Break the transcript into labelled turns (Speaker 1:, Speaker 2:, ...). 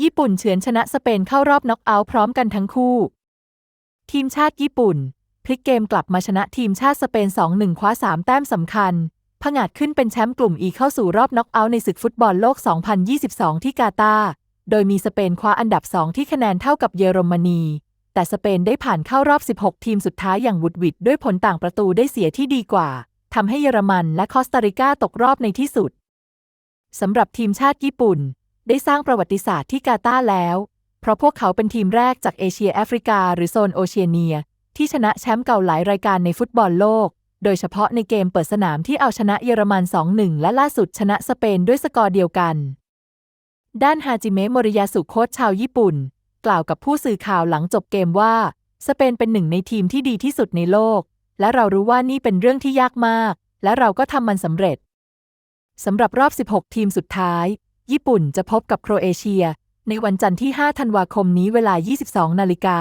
Speaker 1: ญี่ปุ่นเฉือนชนะสเปนเข้ารอบน็อกเอาท์พร้อมกันทั้งคู่ ทีมชาติญี่ปุ่น พลิกเกมกลับมาชนะทีมชาติสเปน 2-1 คว้า 3 แต้มสำคัญผงาดขึ้นเป็นแชมป์กลุ่มอีเข้าสู่รอบน็อกเอาท์ในศึกฟุตบอลโลก 2022 ที่กาตาร์โดยมีสเปนคว้าอันดับ 2 ที่คะแนนเท่ากับเยอรมนี แต่สเปนได้ผ่านเข้ารอบ 16 ทีมสุดท้ายอย่างหวุดหวิดด้วยผลต่างประตูได้เสียที่ดีกว่าทำให้เยอรมันและคอสตาริกาตกรอบในที่สุดสำหรับทีมชาติญี่ปุ่น ได้สร้างประวัติศาสตร์ที่กาตาร์แล้ว เพราะพวกเขาเป็นทีมแรกจากเอเชียแอฟริกา หรือโซนโอเชียเนีย ที่ชนะแชมป์เก่าหลายรายการในฟุตบอลโลก โดยเฉพาะในเกมเปิดสนามที่เอาชนะเยอรมัน 2-1 และล่าสุดชนะสเปนด้วยสกอร์เดียวกัน ด้านฮาจิเมะโมริยาสุโคชชาวญี่ปุ่น กล่าวกับผู้สื่อข่าวหลังจบเกมว่า สเปนเป็นหนึ่งในทีมที่ดีที่สุดในโลก และเรารู้ว่านี่เป็นเรื่องที่ยากมาก และเราก็ทำมันสำเร็จสำหรับรอบ 16 ทีมสุดท้าย ญี่ปุ่นจะพบกับโครเอเชีย ในวันจันทร์ที่ 5 ธันวาคมนี้เวลา 22 นาฬิกา